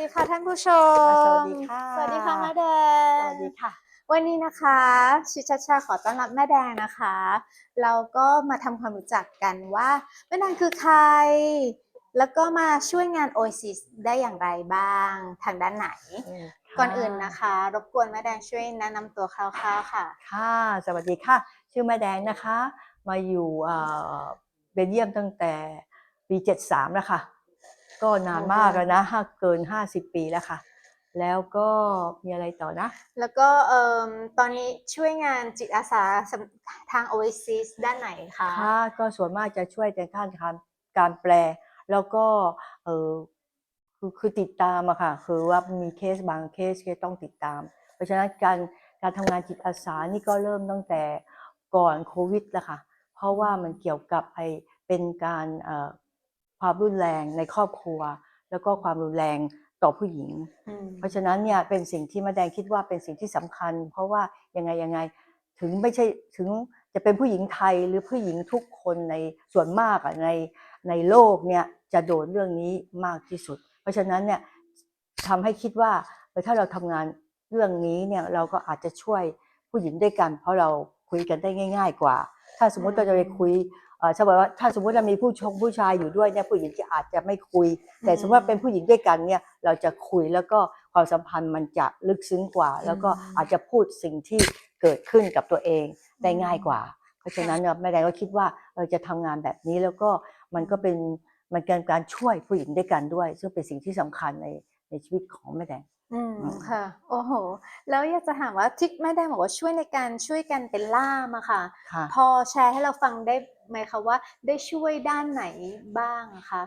ดีค่ะท่านผู้ชม สวัสดีค่ะ สวัสดีค่ะแม่แดสงวัสดีค่ะ วันนี้นะคะชิชาชาขอต้อนรับแม่แดงนะคะ เราก็มาทำความรู้จักกันว่าแม่แดงคือใคร แล้วก็มาช่วยงาน Oasis ได้อย่างไรบ้างทางด้านไหน ก่อนอื่นนะคะ รบกวนแม่แดงช่วยแนะนำตัวคร่าวๆค่ะ ค่ะ สวัสดีค่ะ ชื่อแม่แดงนะคะ มาอยู่เอ่อเบลเยียมตั้งแต่ปี 73 แล้วค่ะ ก็นานมากแล้วนะห้าเกิน50ปีแล้วค่ะ แล้วก็มีอะไรต่อนะ แล้วก็เอ่มตอนนี้ช่วยงานจิตอาสาสำทาง Oasis ด้านไหนคะค่ะก็ส่วนมากจะช่วยในด้านการการแปล แล้วก็เออคือคือติดตามอะค่ะ คือว่ามีเคสบางเคสที่ต้องติดตาม เพราะฉะนั้นการการทำงานจิตอาสานี่ก็เริ่มตั้งแต่ก่อนโควิดแล้วค่ะ เพราะว่ามันเกี่ยวกับไอเป็นการเอ่อ ความรุนแรงในครอบครัว แล้วก็ความรุนแรงต่อผู้หญิงอืมเพราะฉะนั้นเนี่ยเป็นสิ่งที่มาแดงคิดว่าเป็นสิ่งที่สำคัญ เพราะว่ายังไงยังไงถึงไม่ใช่ถึงจะเป็นผู้หญิงไทยหรือผู้หญิงทุกคนในส่วนมากอะในในโลกเนี่ยจะโดนเรื่องนี้มากที่สุด เพราะฉะนั้นเนี่ยทำให้คิดว่าเออถ้าเราทำงานเรื่องนี้เนี่ยเราก็อาจจะช่วยผู้หญิงด้วยกัน เพราะเราคุยกันได้ง่าย ๆ กว่า ถ้าสมมุติเราจะไปคุยเอ่อ สมมติว่าถ้าสมมติเรามีผู้ชงผู้ชายอยู่ด้วยเนี่ยผู้หญิงจะอาจจะไม่คุย แต่สมมติว่าเป็นผู้หญิงด้วยกันเนี่ยเราจะคุยแล้วก็ความสัมพันธ์มันจะลึกซึ้งกว่า แล้วก็อาจจะพูดสิ่งที่เกิดขึ้นกับตัวเองได้ง่ายกว่า เพราะฉะนั้นเนี่ยแม่แดงก็คิดว่าเราจะทำงานแบบนี้แล้วก็มันก็เป็น มันเป็นการช่วยผู้หญิงด้วยกันด้วย ซึ่งเป็นสิ่งที่สำคัญในในชีวิตของแม่แดงอืมอืมค่ะ โอ้โห แล้วอยากจะถามว่าที่แม่แดงบอกว่าช่วยในการช่วยกันเป็นล่ามอะค่ะค่ะพอแชร์ให้เราฟังได้ไหมคะว่าได้ช่วยด้านไหนบ้างอะคะ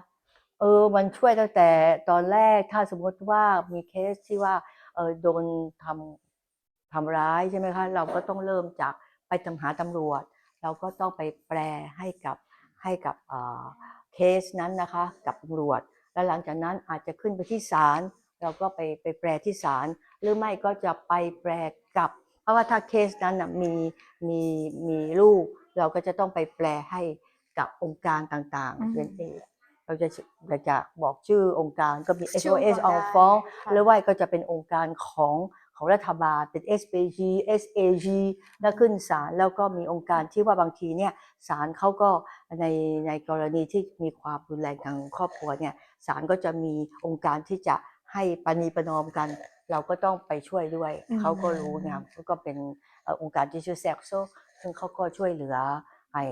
เออมันช่วยตั้งแต่ตอนแรกถ้าสมมติว่ามีเคสที่ว่าเออโดนทำทำร้ายใช่ไหมคะ เราก็ต้องเริ่มจากไปตามหาตำรวจ เราก็ต้องไปแปลให้กับให้กับ เอ่อเคสนั้นนะคะกับตำรวจ แล้วหลังจากนั้นอาจจะขึ้นไปที่ศาลเราก็ไปไปแปลที่ศาลหรือไม่ก็จะไปแปลกลับ เพราะว่าถ้าเคสนั้นนะมีมีมีลูก เราก็จะต้องไปแปลให้กับองค์การต่างอืมๆเป็นเองเราจะเราจะบอกชื่อองค์การก็มีชื่อองค์ SOS กรออได้ฟ้องค่ะหรือว่าก็จะเป็นองค์การของ ของรัฐบาลเป็น SPG SAG แล้วขึ้นศาลแล้วก็มีองค์การที่ว่าบางทีเนี่ยศาลเขาก็ในในกรณีที่มีความรุนแรงทางครอบครัวเนี่ยศาลก็จะมีองค์การที่จะให้ปณีประนอมกัน เราก็ต้องไปช่วยด้วยอืมเขาก็รู้นะเขาก็เป็นเอ่อองค์การที่ชื่อแซกโซซึ่งเขาก็ช่วยเหลือไอ้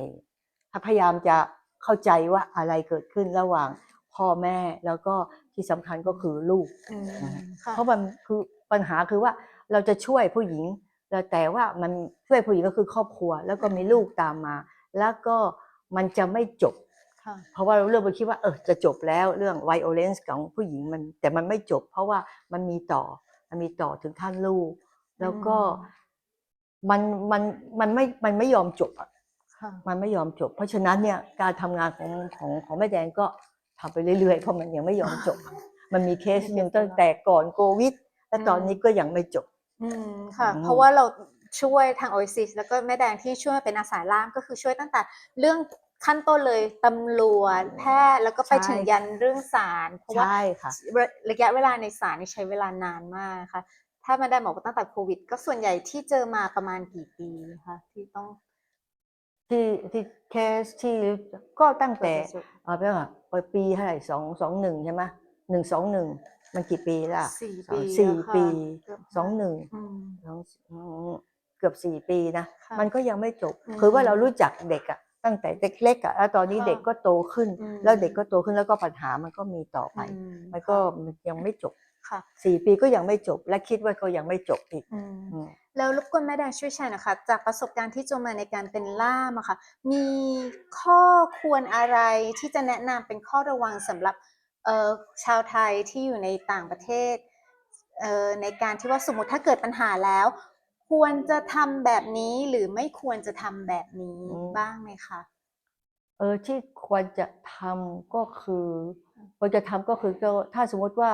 พยายามจะเข้าใจว่าอะไรเกิดขึ้นระหว่างพ่อแม่แล้วก็ที่สำคัญก็คือลูกอืมอืมค่ะเพราะมันคือ ปัญหาคือว่าเราจะช่วยผู้หญิงแต่แต่ว่ามันช่วยผู้หญิงก็คือครอบครัว แล้วก็มีลูกตามมา แล้วก็มันจะไม่จบค่ะเพราะว่าเราเริ่มไปคิดว่าเออจะจบแล้วเรื่อง violence ของผู้หญิงมันแต่มันไม่จบ เพราะว่ามันมีต่อมันมีต่อถึงขั้นลูก แล้วก็อืมมันมันมันไม่มันไม่ยอมจบอะค่ะมันไม่ยอมจบ เพราะฉะนั้นเนี่ยการทำงานของของของแม่แดงก็ทำไปเรื่อยๆเพราะมันยังไม่ยอมจบ มันมีเคสหนึ่งตั้งแต่ก่อนโควิด และตอนนี้ก็ยังไม่จบ อืมค่ะอืมเพราะว่าเราช่วยทาง Oasis แล้วก็แม่แดงที่ช่วยเป็นอาสาล่ามก็คือช่วยตั้งแต่เรื่องขั้นต้นเลยตำรวจแพทย์แล้วก็ไปถึงยันเรื่องศาลเพราะว่าใช่ค่ะ ระระยะเวลาในศาลนี่ใช้เวลานานมากค่ะ ถ้าแม่แดงบอกว่าตั้งแต่โควิด ก็ส่วนใหญ่ที่เจอมาประมาณกี่ปีคะที่ต้องที่ที่เคสที่ก็ตั้งแต่เจอเอาไปว่าปีเท่าไหร่สองสองหนึ่งใช่ไหมหนึ่งสองหนึ่ง มันกี่ปีละสี่สองปีสี่แล้วค่ะปีเกือบสองหนึ่งอืมสองอืมเกือบสี่ปีนะค่ะมันก็ยังไม่จบอืมคือว่าเรารู้จักเด็กอะตั้งแต่เล็กๆอะแล้วตอนนี้ค่ะเด็กก็โตขึ้นอืมแล้วเด็กก็โตขึ้นแล้วก็ปัญหามันก็มีต่อไปอืมมันก็มันยังไม่จบค่ะสี่ปีก็ยังไม่จบ และคิดว่าก็ยังไม่จบอีกอืมอืมแล้วรบกวนแม่แดงช่วยแชร์หนะคะ จากประสบการณ์ที่เจอมาในการเป็นล่ามอะค่ะ มีข้อควรอะไรที่จะแนะนำเป็นข้อระวังสำหรับเอ่อ ชาวไทยที่อยู่ในต่างประเทศเอ่อในการที่ว่าสมมติถ้าเกิดปัญหาแล้ว ควรจะทำแบบนี้หรือไม่ควรจะทำแบบนี้อืมบ้างไหมคะเออที่ควรจะทำก็คือควรจะทำก็คือก็ถ้าสมมติว่า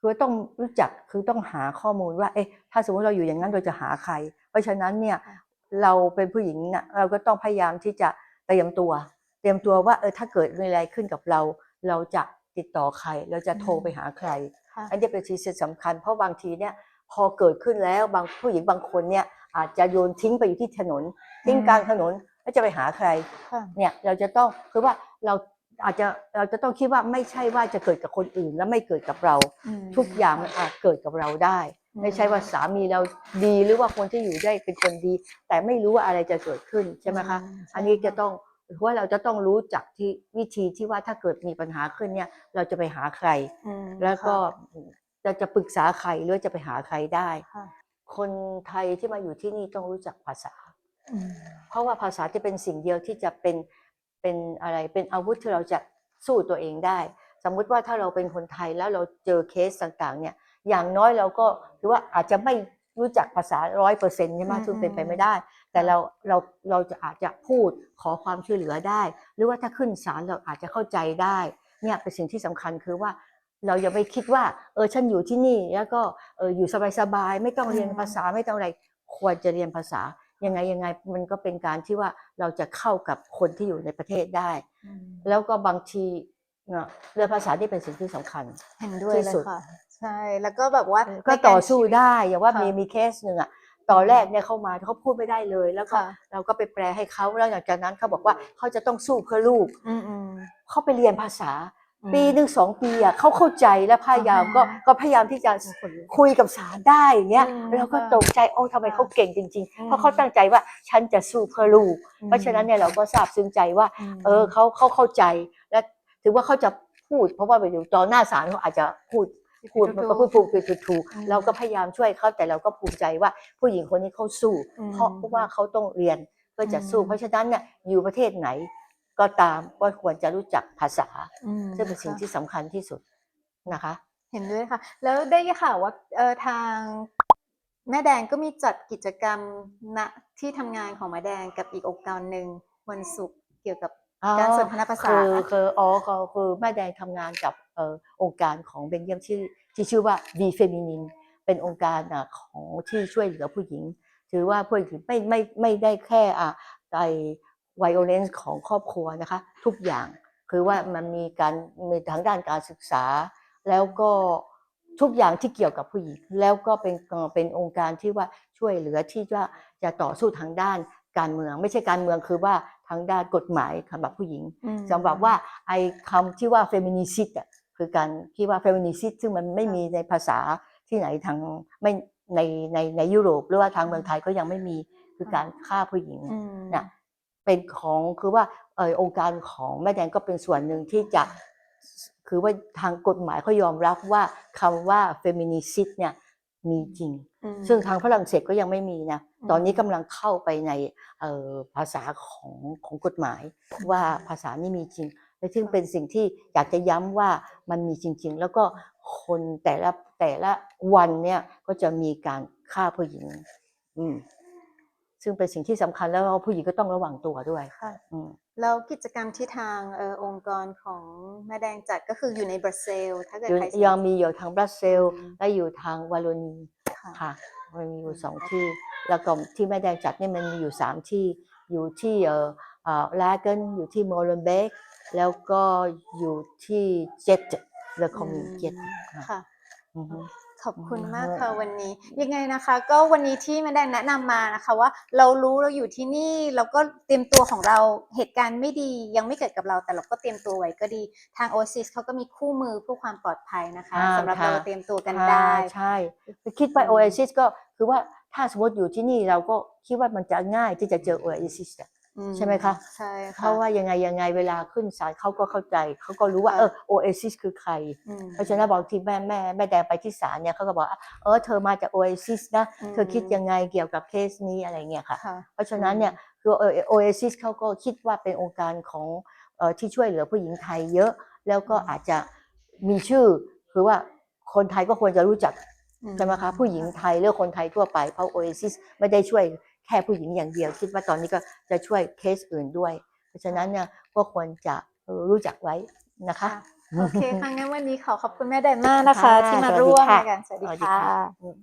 คือต้องรู้จักคือต้องหาข้อมูลว่า เอ๊ะถ้าสมมติเราอยู่อย่างนั้นเราจะหาใคร เพราะฉะนั้นเนี่ยค่ะเราเป็นผู้หญิงเนี่ยเราก็ต้องพยายามที่จะเตรียมตัว เตรียมตัวว่าเออถ้าเกิดมีอะไรขึ้นกับเรา เราจะ ติดต่อใครเราจะโทรไปหาใครค่ะอันนี้เป็นสิ่งที่สำคัญ เพราะบางทีเนี่ยพอเกิดขึ้นแล้วบางผู้หญิงบางคนเนี่ยอาจจะโยนทิ้งไปอยู่ที่ถนน ทิ้งกลางถนนแล้วจะไปหาใครค่ะเนี่ยเราจะต้องคือว่าเราอาจจะเราจะต้องคิดว่าไม่ใช่ว่าจะเกิดกับคนอื่น แล้วไม่เกิดกับเราอืมทุกอย่างมันอาจเกิดกับเราได้อืมไม่ใช่ว่าสามีเราดีหรือว่าคนที่อยู่ด้วยเป็นคนดี แต่ไม่รู้ว่าอะไรจะเกิดขึ้นใช่ไหมคะมอันนี้จะต้อง เพราะว่าเราจะต้องรู้จักที่วิธีที่ว่าถ้าเกิดมีปัญหาขึ้นเนี่ย เราจะไปหาใครอืมแล้วก็ค่ะจะจะปรึกษาใครหรือจะไปหาใครได้ค่ะคนไทยที่มาอยู่ที่นี่ต้องรู้จักภาษาอืมเพราะว่าภาษาจะเป็นสิ่งเดียวที่จะเป็นเป็นอะไรเป็นอาวุธที่เราจะสู้ตัวเองได้ สมมุติว่าถ้าเราเป็นคนไทยแล้วเราเจอเคสต่างๆ เนี่ย อย่างน้อยเราก็คือว่าอาจจะไม่ รู้จักภาษาร้อยเปอร์เซ็นต์ใช่ไหมอืมซึ่งเป็นไปไม่ได้ แต่ค่ะเราเราเราจะอาจจะพูดขอความช่วยเหลือได้ หรือว่าถ้าขึ้นศาลเราอาจจะเข้าใจได้เนี่ยเป็นสิ่งที่สำคัญคือว่า เราอย่าไปคิดว่าเออฉันอยู่ที่นี่แล้วก็เอออยู่สบายๆไม่ต้องเรียนอืมภาษาไม่ต้องอะไรควรจะเรียนภาษายังไงยังไงมันก็เป็นการที่ว่าเราจะเข้ากับคนที่อยู่ในประเทศได้อืมแล้วก็บางทีเนาะเรื่องภาษาที่เป็นสิ่งที่สำคัญเห็นด้วยที่เลยสุดค่ะ ใช่ แล้วก็แบบว่าก็ในารต่อสู้ชีวิตได้ อย่างว่าค่ะมีมีเคสหนึ่งอะตอนแรกเนี่ยเข้ามาเขาพูดไม่ได้เลย แล้วก็ค่ะเราก็ไปแปลให้เขาแล้วหลังจากนั้นเขาบอกว่าเขาจะต้องสู้เพื่อลูกอืมอืมเขาไปเรียนภาษาอืมปีหนึ่งสองปีอะเขาเข้าใจและพยายามอ่าฮะก็ก็พยายามที่จะคุยกับศาลได้อย่างเงี้ยอืมเราก็ค่ะตกใจโอ้ทำไมค่ะเขาเก่งจริงอืมๆเพราะเขาตั้งใจว่าฉันจะสู้เพื่อลูก เพราะฉะนั้นเนี่ยเราก็ทราบซึ้งใจว่ามเออเขาเขาเข้าใจและถือว่าเขาจะพูด เพราะว่าไปอยู่ตอนหน้าศาลเขาอาจจะพูด พูดมันก็พูดพูดพูดถูกอืมเราก็พยายามช่วยเขาแต่เราก็ภูมิใจว่าผู้หญิงคนนี้เขาสู้อืมเพราะเพราะว่าเขาต้องเรียนเพื่อจะสู้อืมเพราะฉะนั้นเนี่ยอยู่ประเทศไหน ก็ตามก็ควรจะรู้จักภาษาอืมซึ่งเป็นสิ่งค่ะที่สำคัญที่สุดนะคะ เห็นด้วยค่ะ แล้วได้ข่าวว่าเออทางแม่แดงก็มีจัดกิจกรรมณที่ทำงานของแม่แดงกับอีกองค์กรหนึ่งวันศุกร์เกี่ยวกับการสนทนาภาษาคือคืออ๋อก็คือแม่แดงทำงานกับเอ่อองค์การของเบนเยียมที่ที่ชื่อว่า V Feminine เป็นองค์การอะของที่ช่วยเหลือผู้หญิง ถือว่าผู้หญิงไม่ไม่ไม่ได้แค่อะไอ violence ของครอบครัวนะคะ ทุกอย่างคือว่ามันมีการมีทั้งด้านการศึกษา แล้วก็ทุกอย่างที่เกี่ยวกับผู้หญิง แล้วก็เป็นเอ่อเป็นองค์การที่ว่าช่วยเหลือที่ว่าจะต่อสู้ทางด้านการเมือง ไม่ใช่การเมืองคือว่าทางด้านกฎหมายสำหรับผู้หญิงอืมสำหรับว่าไอ้คำที่ว่าเฟมินิซิตอะ คือการที่ว่าเฟมินิซิตซึ่งมันไม่มีในภาษาที่ไหนทางไม่ในในในยุโรปหรือว่าทางเมืองไทยก็ยังไม่มีคือการฆ่าผู้หญิงอืมน่ะเป็นของคือว่าเออองค์การของแม่แดงก็เป็นส่วนหนึ่งที่จะคือว่าทางกฎหมายเขายอมรับว่าคำว่าเฟมินิซิตเนี่ยมีจริงอืมซึ่งทางฝรั่งเศสก็ยังไม่มีนะอืมตอนนี้กำลังเข้าไปในเอ่อภาษาของของกฎหมายว่าภาษานี่มีจริง และซึ่งเป็นสิ่งที่อยากจะย้ำว่ามันมีจริง ๆ แล้วก็คนแต่ละแต่ละวันเนี่ยก็จะมีการฆ่าผู้หญิง อืมซึ่งเป็นสิ่งที่สำคัญแล้วผู้หญิงก็ต้องระวังตัวด้วยค่ะอืมแล้วกิจกรรมที่ทางเออองค์กรของแม่แดงจัดก็คืออยู่ในบราซิลถ้าเกิดอยู่ใครสนยังมีอยู่ทางบราซิลอืมและอยู่ทางวาโลนีค่ะค่ะมันมีอยู่สองที่ แล้วก็ที่แม่แดงจัดเนี่ยมันมีอยู่สามที่อยู่ที่เอ่อเอ่อลาเกนอยู่ที่โมเลนเบก แล้วก็อยู่ที่เจ็ตเลคอมมิเจ็ตค่ะ อือฮึ ขอบคุณอืมมากค่ะวันนี้ ยังไงนะคะ ก็วันนี้ที่แม่แดงแนะนำมานะคะว่าเรารู้เราอยู่ที่นี่เราก็เตรียมตัวของเราเหตุการณ์ไม่ดียังไม่เกิดกับเรา แต่เราก็เตรียมตัวไว้ก็ดีทางโอซิสเขาก็มีคู่มือเพื่อความปลอดภัยนะคะอ่าสำหรับค่ะ เราเตรียมตัวกันค่ะได้ ใช่คิดไปอืม โอเอซิสก็คือว่าถ้าสมมติอยู่ที่นี่เราก็คิดว่ามันจะง่ายที่จะเจอโอเอซิสอื ใช่ไหมคะใช่เพค่ะราะว่ายังไงยังไงเวลาขึ้นศาลเขาก็เข้าใจเขาก็รู้ว่าค่ะเออโอเอซิสคือใครอืมเพราะฉะนั้นบางทีแม่แม่แม่แดงไปที่ศาลเนี่ยเขาก็บอกว่าเออเธอมาจากโอเอซิสนะอืมเธอคิดยังไงเกี่ยวกับเคสนี้อะไรเงี้ยค่ะค่ะ เพราะฉะนั้นเนี่ยคือโอเอซิสเขาก็คิดว่าเป็นองค์การของเอ่อที่ช่วยเหลือผู้หญิงไทยเยอะ แล้วก็อืมอาจจะมีชื่อคือว่าคนไทยก็ควรจะรู้จักอืใช่ไหมคะผู้หญิงไทยหรือคนไทยทั่วไปเพราะโอเอซิสไม่ได้ช่วยแค่ผู้หญิงอย่างเดียว คิดว่าตอนนี้ก็จะช่วยเคสอื่นด้วย เพราะฉะนั้นเนี่ยก็ควรจะเอ่อรู้จักไว้นะคะค่ะโอเคค่ะงั้นวันนี้ขอขอบคุณแม่แดงมากนะคะค่ะที่มาสวัสดีร่วมค่ะในการสวัสดีสวัสดีค่ะค่ะอืม